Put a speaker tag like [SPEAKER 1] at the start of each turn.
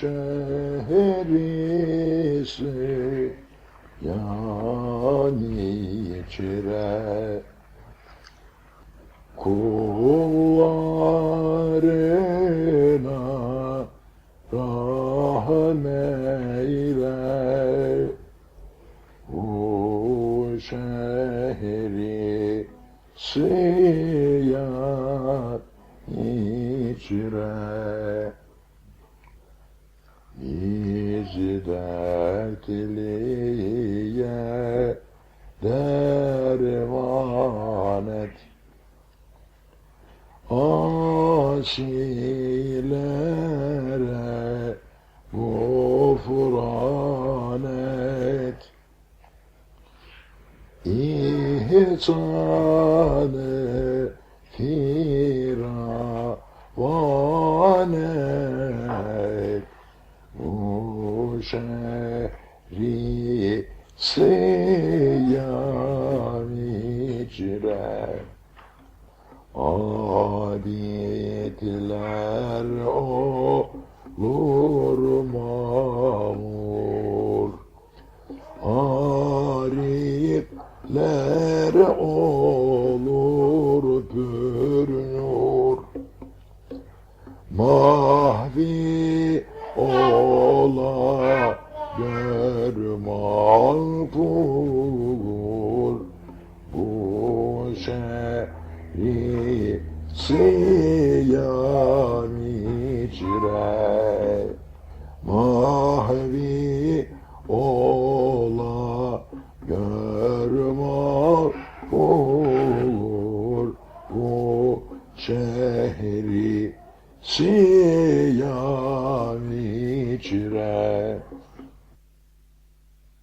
[SPEAKER 1] şehrisi yani içire kullarına rahmeyle o şehri siyah içre dertliye derman et. Asilere gufran et. İhsanı firavan et bu şehri siyam içre Abidler olur mamur. Arifler olur pürnur Mahvi ola gör mağfur Bu şehri siyam içre. Mahvi ola gör mağfur Bu şehri siyam içre